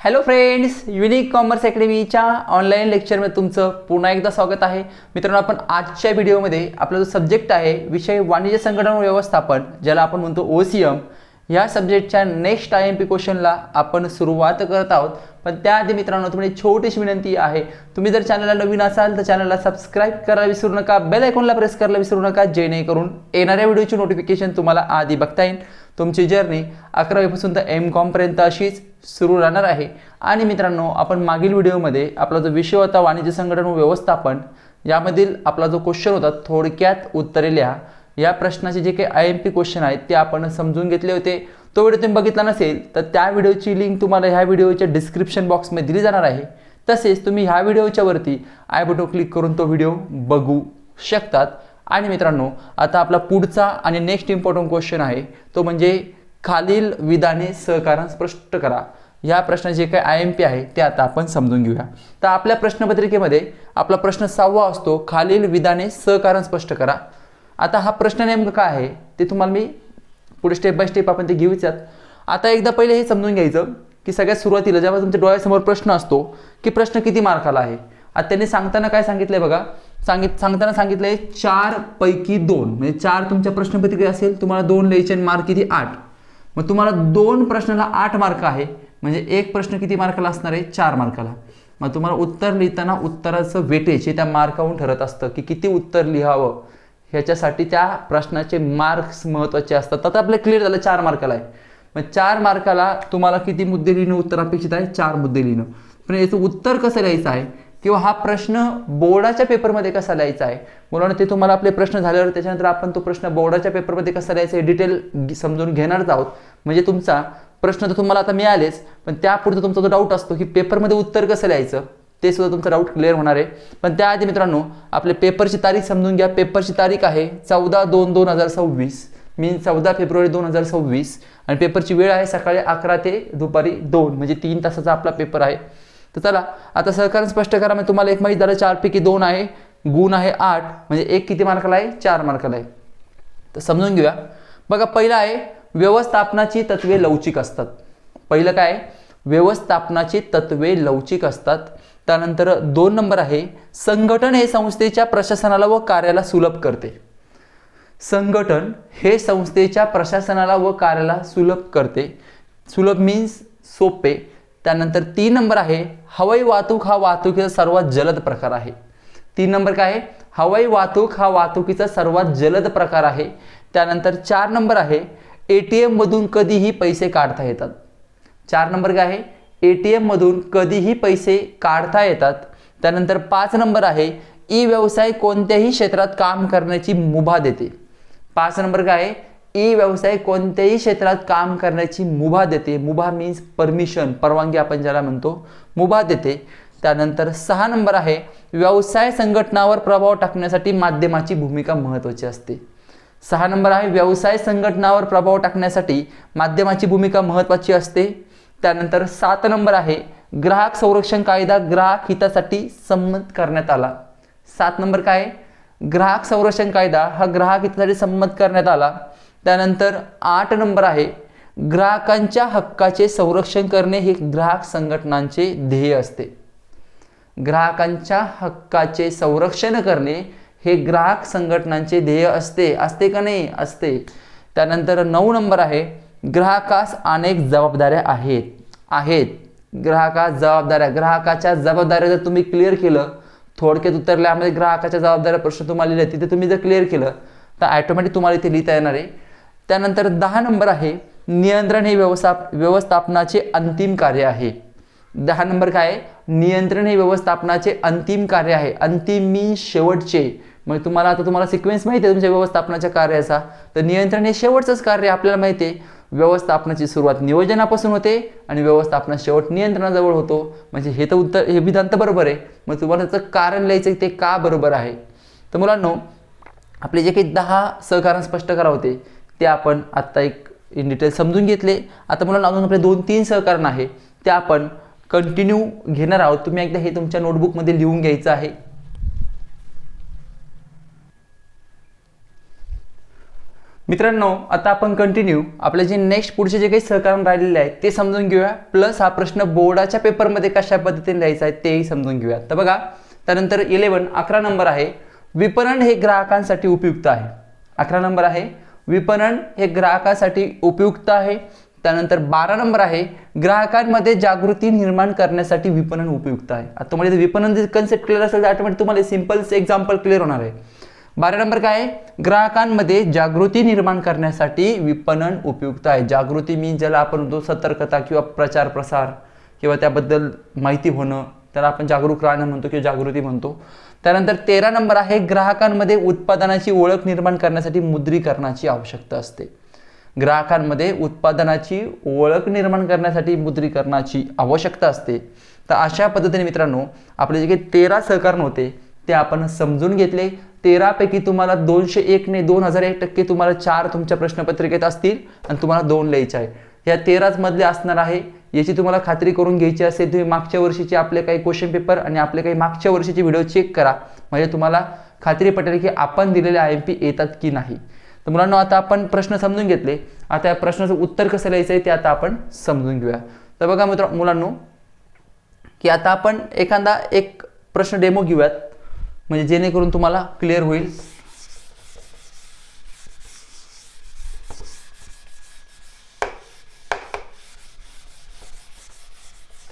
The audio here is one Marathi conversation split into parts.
हॅलो फ्रेंड्स युनिक कॉमर्स अकॅडमीच्या ऑनलाईन लेक्चरमध्ये तुमचं पुन्हा एकदा स्वागत आहे. मित्रांनो आपण आजच्या व्हिडिओमध्ये आपला जो सब्जेक्ट आहे विषय वाणिज्य संघटन व्यवस्थापन ज्याला आपण म्हणतो ओ सी एम या सब्जेक्टच्या नेक्स्ट आय एम पी क्वेश्चनला आपण सुरुवात करत आहोत. पण त्याआधी मित्रांनो तुम्ही छोटीशी विनंती आहे. तुम्ही जर चॅनलला नवीन असाल तर चॅनलला सबस्क्राईब करायला विसरू नका. बेल आयकॉनला प्रेस करायला विसरू नका. जेणेकरून येणाऱ्या व्हिडिओची नोटिफिकेशन तुम्हाला आधी बघता येईल. तुमची जर्नी अकरावीपासून तर एम कॉमपर्यंत अशीच सुरू राहणार आहे. आणि मित्रांनो आपण मागील व्हिडिओमध्ये आपला जो विषय होता वाणिज्य संघटन व व्यवस्थापन यामधील आपला जो क्वेश्चन होता थोडक्यात उत्तरे लिहा. या प्रश्नाचे जे काही आय एम पी क्वेश्चन आहेत ते आपण समजून घेतले होते. तो व्हिडिओ तुम्ही बघितला नसेल तर त्या व्हिडिओची लिंक तुम्हाला ह्या व्हिडिओच्या डिस्क्रिप्शन बॉक्समध्ये दिली जाणार आहे. तसेच तुम्ही ह्या व्हिडिओच्या वरती आय बटो क्लिक करून तो व्हिडिओ बघू शकतात. आणि मित्रांनो आता आपला पुढचा आणि नेक्स्ट इम्पॉर्टंट क्वेश्चन आहे. तो म्हणजे खालील विधाने सहकारण स्पष्ट करा. या प्रश्नाचे जे आय एम पी आहे ते आता आपण समजून घेऊया. तर आपल्या प्रश्नपत्रिकेमध्ये आपला प्रश्न सहावा असतो खालील विधाने सहकारण स्पष्ट करा. आता हा प्रश्न नेमकं काय आहे ते तुम्हाला मी पुढे स्टेप बाय स्टेप आपण ते घेऊच आता एकदा पहिले हे समजून घ्यायचं की सगळ्यात सुरुवातीला जेव्हा तुमच्या डोळ्यासमोर प्रश्न असतो की प्रश्न किती मार्काला आहे? आता त्यांनी सांगताना काय सांगितलंय बघा सांगित सांगताना सांगितलंय चार पैकी दोन. म्हणजे चार तुमच्या प्रश्नपत्रिका असेल तुम्हाला दोन लिहायचे आणि मार्क किती? आठ. मग तुम्हाला दोन प्रश्नाला आठ मार्क आहे. म्हणजे एक प्रश्न किती मार्काला असणार आहे? चार मार्काला. मग तुम्हाला उत्तर लिहिताना उत्तराचं वेटेज हे त्या मार्कावरून ठरत असतं की किती उत्तर लिहावं. ह्याच्यासाठी त्या प्रश्नाचे मार्क्स महत्त्वाचे असतात. आता आपलं क्लिअर झालं चार मार्काला आहे. मग चार मार्काला तुम्हाला किती मुद्दे लिहिणं उत्तर अपेक्षित आहे? चार मुद्दे लिहिणं. पण याचं उत्तर कसं लिहायचं आहे? किंवा हा प्रश्न बोर्डाच्या पेपरमध्ये कसा लिहायचा आहे? मुलांना ते तुम्हाला आपले प्रश्न झाल्यावर त्याच्यानंतर आपण तो प्रश्न बोर्डाच्या पेपरमध्ये कसा लिहायचा आहे डिटेल समजून घेणारच आहोत. म्हणजे तुमचा प्रश्न तर तुम्हाला आता मिळालेच पण त्यापुढे तुमचा जो डाऊट असतो की पेपरमध्ये उत्तर कसं लिहायचं ते सुद्धा तुमचा डाऊट क्लिअर होणार आहे. पण त्याआधी मित्रांनो आपले पेपरची तारीख समजून घ्या. पेपरची तारीख आहे चौदा दोन दोन हजार सव्वीस. मीन चौदा फेब्रुवारी दोन हजार सव्वीस. आणि पेपरची वेळ आहे सकाळी अकरा ते दुपारी दोन म्हणजे तीन तासाचा आपला पेपर आहे. तर चला आता सरकारने स्पष्ट करा म्हणजे तुम्हाला एक माहीत झालं चारपैकी दोन आहे गुण आहे आठ म्हणजे एक किती मार्काला आहे? चार मार्काला आहे. तर समजून घेऊया. बघा पहिलं आहे व्यवस्थापनाची तत्वे लवचिक असतात. पहिलं काय व्यवस्थापनाची तत्वे लवचिक असतात. त्यानंतर दोन नंबर आहे संघटन हे संस्थेच्या प्रशासनाला व कार्याला सुलभ करते. संघटन हे संस्थेच्या प्रशासनाला व कार्याला सुलभ करते. सुलभ मीन्स सोपे. त्यानंतर तीन नंबर आहे हवाई वाहतूक हा वाहतुकीचा सर्वात जलद प्रकार आहे. तीन नंबर काय आहे? हवाई वाहतूक हा वाहतुकीचा सर्वात जलद प्रकार आहे. त्यानंतर चार नंबर आहे ए टी एममधून कधीही पैसे काढता येतात. चार नंबर काय आहे? ए टी एममधून कधीही पैसे काढता येतात. त्यानंतर पाच नंबर आहे ई व्यवसाय कोणत्याही क्षेत्रात काम करण्याची मुभा देते. पाच नंबर काय आहे? ई व्यवसाय कोणत्याही क्षेत्रात काम करण्याची मुभा देते. मुभा मीन्स परमिशन परवानगी आपण ज्याला म्हणतो मुभा देते. त्यानंतर सहा नंबर आहे व्यवसाय संघटनावर प्रभाव टाकण्यासाठी माध्यमाची भूमिका महत्त्वाची असते. सहा नंबर आहे व्यवसाय संघटनावर प्रभाव टाकण्यासाठी माध्यमाची भूमिका महत्त्वाची असते. त्यानंतर सात नंबर आहे ग्राहक संरक्षण कायदा ग्राहक हितासाठी संमत करण्यात आला. सात नंबर काय? आहे ग्राहक संरक्षण कायदा हा ग्राहक हितासाठी संमत करण्यात आला. त्यानंतर आठ नंबर आहे ग्राहकांच्या हक्काचे संरक्षण करणे हे ग्राहक संघटनांचे ध्येय असते. ग्राहकांच्या हक्काचे संरक्षण करणे हे ग्राहक संघटनांचे ध्येय असते. असते का नाही? असते. त्यानंतर नऊ नंबर आहे ग्राहकास अनेक जबाबदाऱ्या आहेत. आहेत. ग्राहकास जबाबदाऱ्या. ग्राहकाच्या जबाबदाऱ्या जर तुम्ही क्लिअर केलं थोडक्यात उत्तरल्यामध्ये ग्राहकाच्या जबाबदाऱ्या प्रश्न तुम्हाला लिहिले तिथे तुम्ही जर क्लिअर केलं तर ॲटोमॅटिक तुम्हाला इथे लिहिता येणार आहे त्यानंतर दहा नंबर आहे नियंत्रण हे व्यवस्थाप व्यवस्थापनाचे अंतिम कार्य आहे. दहा नंबर काय आहे? नियंत्रण हे व्यवस्थापनाचे अंतिम कार्य आहे. अंतिम मी शेवटचे. मग तुम्हाला आता तुम्हाला सिक्वेन्स माहिती आहे तुमच्या व्यवस्थापनाच्या कार्याचा. तर नियंत्रण हे शेवटचंच कार्य आपल्याला माहिती आहे. व्यवस्थापनाची सुरुवात नियोजनापासून होते आणि व्यवस्थापना शेवट नियंत्रणाजवळ होतो. म्हणजे हे तर उत्तर हे विधान तर बरोबर आहे. मग तुम्हाला त्याचं कारण लिहायचं ते का बरोबर आहे? तर मुलांनो आपले जे काही दहा सहकारण स्पष्ट करा होते ते आपण आत्ता एक इन डिटेल समजून घेतले. आता मुलांना अजून आपले दोन तीन सहकारण आहे. ते आपण कंटिन्यू घेणार आहोत. तुम्ही एकदा हे तुमच्या नोटबुकमध्ये लिहून घ्यायचं आहे. मित्रांनो आता आपण कंटिन्यू आपले जे नेक्स्ट पुढचे जे काही सहकारण राहिलेले आहेत ते समजून घेऊया. प्लस हा प्रश्न बोर्डाच्या पेपरमध्ये कशा पद्धतीने लिहायचा आहे तेही समजून घेऊया. तर बघा त्यानंतर इलेवन अकरा नंबर आहे. विपणन हे ग्राहकांसाठी उपयुक्त आहे. अकरा नंबर आहे. विपणन हे ग्राहकासाठी उपयुक्त आहे. त्यानंतर बारा नंबर आहे ग्राहकांमध्ये जागृती निर्माण करण्यासाठी विपणन उपयुक्त आहे. आता तुम्हाला विपणन जर कन्सेप्ट क्लिअर असेल तर ऑटोमॅटिक तुम्हाला सिंपल एक्झाम्पल क्लिअर होणार आहे. बारा नंबर काय आहे? ग्राहकांमध्ये जागृती निर्माण करण्यासाठी विपणन उपयुक्त आहे. जागृती मी ज्याला आपण म्हणतो सतर्कता किंवा प्रचार प्रसार किंवा त्याबद्दल माहिती होणं त्याला आपण जागरूक राहणं म्हणतो किंवा जागृती म्हणतो. त्यानंतर तेरा नंबर आहे ग्राहकांमध्ये उत्पादनाची ओळख निर्माण करण्यासाठी मुद्रीकरणाची आवश्यकता असते. ग्राहकांमध्ये उत्पादनाची ओळख निर्माण करण्यासाठी मुद्रीकरणाची आवश्यकता असते. तर अशा पद्धतीने मित्रांनो आपले जे काही तेरा सहकारण होते ते आपण समजून घेतले. तेरापैकी तुम्हाला दोनशे एकने दोन हजार एक टक्के तुम्हाला चार तुमच्या प्रश्नपत्रिकेत असतील आणि तुम्हाला दोन लिहायचे आहे. या तेराच मधले असणार आहे याची तुम्हाला खात्री करून घ्यायची असेल तुम्ही मागच्या वर्षीचे आपले काही क्वेश्चन पेपर आणि आपले काही मागच्या वर्षीचे व्हिडिओ चेक करा. म्हणजे तुम्हाला खात्री पटेल की आपण दिलेले आय एम पी येतात की नाही. तर मुलांना आता आपण प्रश्न समजून घेतले. आता या प्रश्नाचं उत्तर कसं लिहायचं आहे ते आता आपण समजून घेऊया. तर बघा मित्र मुलांनो की आता आपण एखादा एक प्रश्न डेमो घेऊयात. म्हणजे जेणेकरून तुम्हाला क्लिअर होईल.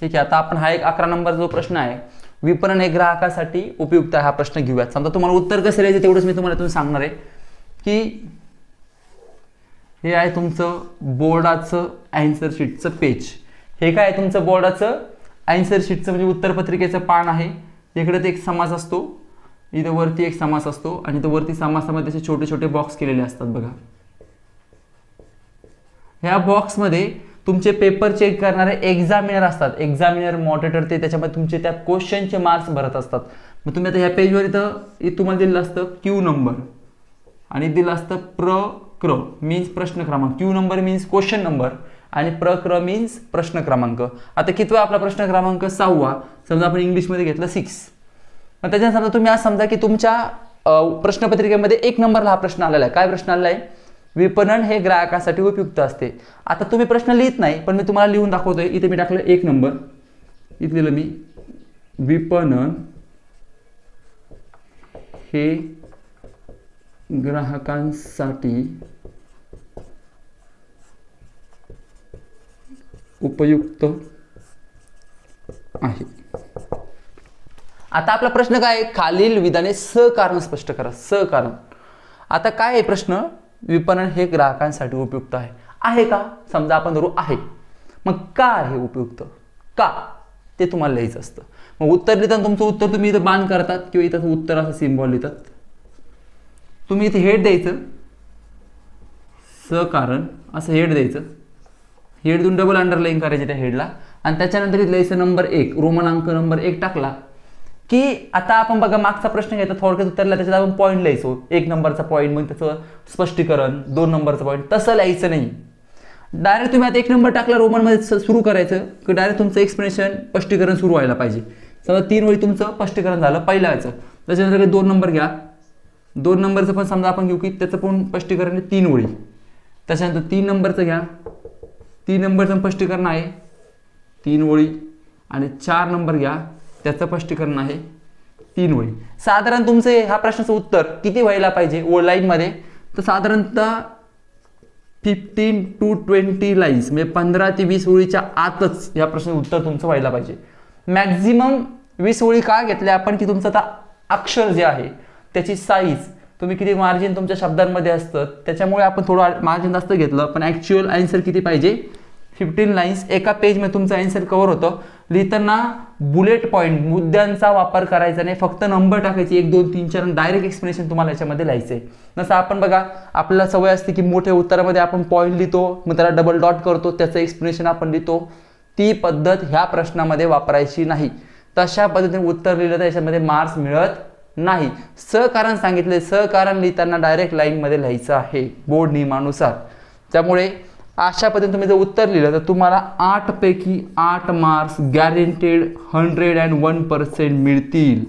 ठीक आहे आता आपण हा एक अकरा नंबर जो प्रश्न आहे विपणन हे ग्राहकासाठी उपयुक्त आहे हा प्रश्न घेऊयात. समजा तुम्हाला उत्तर कसं लिहायचं तेवढंच मी तुम्हाला तुम्ही सांगणार आहे की हे आहे तुमचं बोर्डाचं अँसर शीटचं पेज हे काय आहे तुमचं बोर्डाचं अँसर शीटचं म्हणजे उत्तरपत्रिकेचं पान आहे. इकडे ते एक समास असतो इथं वरती एक समास असतो आणि तो वरती समासामध्ये असे छोटे छोटे बॉक्स केलेले असतात बघा. ह्या बॉक्समध्ये तुमचे पेपर चेक करणारे एक्झामिनर असतात. एक्झामिनर मॉडिटर ते त्याच्यामध्ये तुमचे त्या क्वेश्चनचे मार्क्स भरत असतात. मग तुम्ही आता ह्या पेजवर इथं तुम्हाला दिलं असतं क्यू नंबर आणि दिलं असतं प्र क्र मीन्स प्रश्न क्रमांक. Q number means question number आणि प्र क्र मीन्स प्रश्न क्रमांक. आता कितवा आपला प्रश्न क्रमांक? सहावा. समजा आपण इंग्लिशमध्ये घेतला सिक्स मग त्याच्यानंतर समजा तुम्ही आज समजा की तुमच्या प्रश्नपत्रिकेमध्ये एक नंबरला हा प्रश्न आलेला आहे. काय प्रश्न आलेला आहे? विपणन हे ग्राहकासाठी उपयुक्त असते. आता तुम्ही प्रश्न लिहित नाही पण मी तुम्हाला लिहून दाखवतोय. इथे मी टाकलं एक नंबर. इथे लिहिलं मी विपणन हे ग्राहकांसाठी उपयुक्त आहे. आता आपला प्रश्न काय आहे? खालील विधाने सहकारण स्पष्ट करा. सहकारण आता काय आहे प्रश्न? विपणन हे ग्राहकांसाठी उपयुक्त आहे. आहे का? समजा आपण धरू आहे. मग का आहे उपयुक्त? का? ते तुम्हाला लिहायचं असतं. मग उत्तर लिहिताना तुमचं उत्तर तुम्ही इथं बाण करतात किंवा इथं उत्तर असं सिम्बॉल लिहितात. तुम्ही इथे हेड द्यायचं. सकारण असं हेड द्यायचं. हेड देऊन डबल अंडरलाईन करायचे त्या हेडला आणि त्याच्यानंतर इथं लिहायचं नंबर एक रोमनांक नंबर एक टाकला. की आता आपण बघा मागचा प्रश्न घ्यायचा थोडक्यात उत्तरला त्याच्यात आपण पॉईंट लिहायचो. एक नंबरचा पॉईंट मग म्हणजे त्याचं स्पष्टीकरण दोन नंबरचं पॉईंट तसं लिहायचं नाही. डायरेक्ट तुम्ही आता एक नंबर टाकला रोमनमध्ये स- सुरू करायचं की डायरेक्ट तुमचं एक्सप्लेनेशन स्पष्टीकरण सुरू व्हायला पाहिजे. समजा तीन वेळी तुमचं स्पष्टीकरण झालं पहिल्या याचं. त्याच्यानंतर काही दोन नंबर घ्या. दोन नंबरचं पण समजा आपण घेऊ की त्याचं पण स्पष्टीकरण आहे तीन ओळी त्याच्यानंतर तीन नंबरचं घ्या. तीन नंबरचं स्पष्टीकरण आहे. तीन ओळी आणि चार नंबर घ्या. त्याचं स्पष्टीकरण आहे तीन ओळी साधारण तुमचे ह्या प्रश्नाचं उत्तर किती व्हायला पाहिजे? ओ लाईनमध्ये तर साधारणतः फिफ्टीन टू ट्वेंटी लाईन्स म्हणजे पंधरा ते वीस ओळीच्या आतच या प्रश्नाचं उत्तर तुमचं व्हायला पाहिजे. मॅक्झिमम वीस ओळी का घेतल्या आपण? की तुमचं आता अक्षर जे आहे त्याची साईज तुम्ही किती मार्जिन तुमच्या शब्दांमध्ये असतं त्याच्यामुळे आपण थोडं मार्जिन जास्त घेतलं पण ॲक्च्युअल आन्सर किती पाहिजे? फिफ्टीन लाईन्स एका पेजमध्ये तुमचं आन्सर कव्हर होतं. लिहिताना बुलेट पॉईंट मुद्द्यांचा वापर करायचा नाही फक्त नंबर टाकायचे एक दोन तीन चार डायरेक्ट एक्सप्लेनेशन तुम्हाला याच्यामध्ये लिहायचं आहे जसं आपण बघा आपल्याला सवय असते की मोठ्या उत्तरामध्ये आपण पॉईंट लिहितो मग त्याला डबल डॉट करतो त्याचं एक्सप्लेनेशन आपण लिहितो. ती पद्धत ह्या प्रश्नामध्ये वापरायची नाही. तशा पद्धतीने उत्तर लिहिलं तर याच्यामध्ये मार्क्स मिळत नाही. सहकारण सांगितले सहकारण लिहिताना डायरेक्ट लाईनमध्ये लिहायचं आहे बोर्ड नियमानुसार. त्यामुळे अशा पद्धतीने तुम्ही जर उत्तर लिहिलं तर तुम्हाला आठपैकी आठ marks guaranteed hundred and one percent मिळतील.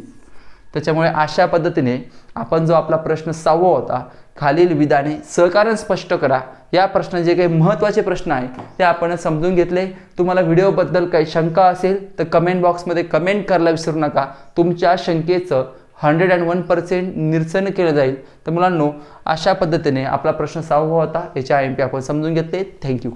त्याच्यामुळे अशा पद्धतीने आपण जो आपला प्रश्न सहावा होता खालील विधाने सहकारण स्पष्ट करा. या प्रश्न जे काही महत्त्वाचे प्रश्न आहे ते आपण समजून घेतले. तुम्हाला व्हिडिओबद्दल काही शंका असेल तर कमेंट बॉक्समध्ये कमेंट करायला विसरू नका. तुमच्या शंकेचं हंड्रेड अँड वन पर्सेंट निरसन केलं जाईल. तर मुलांनो अशा पद्धतीने आपला प्रश्न सहावा होता याच्या आय एम पी आपण समजून घेतले. थँक्यू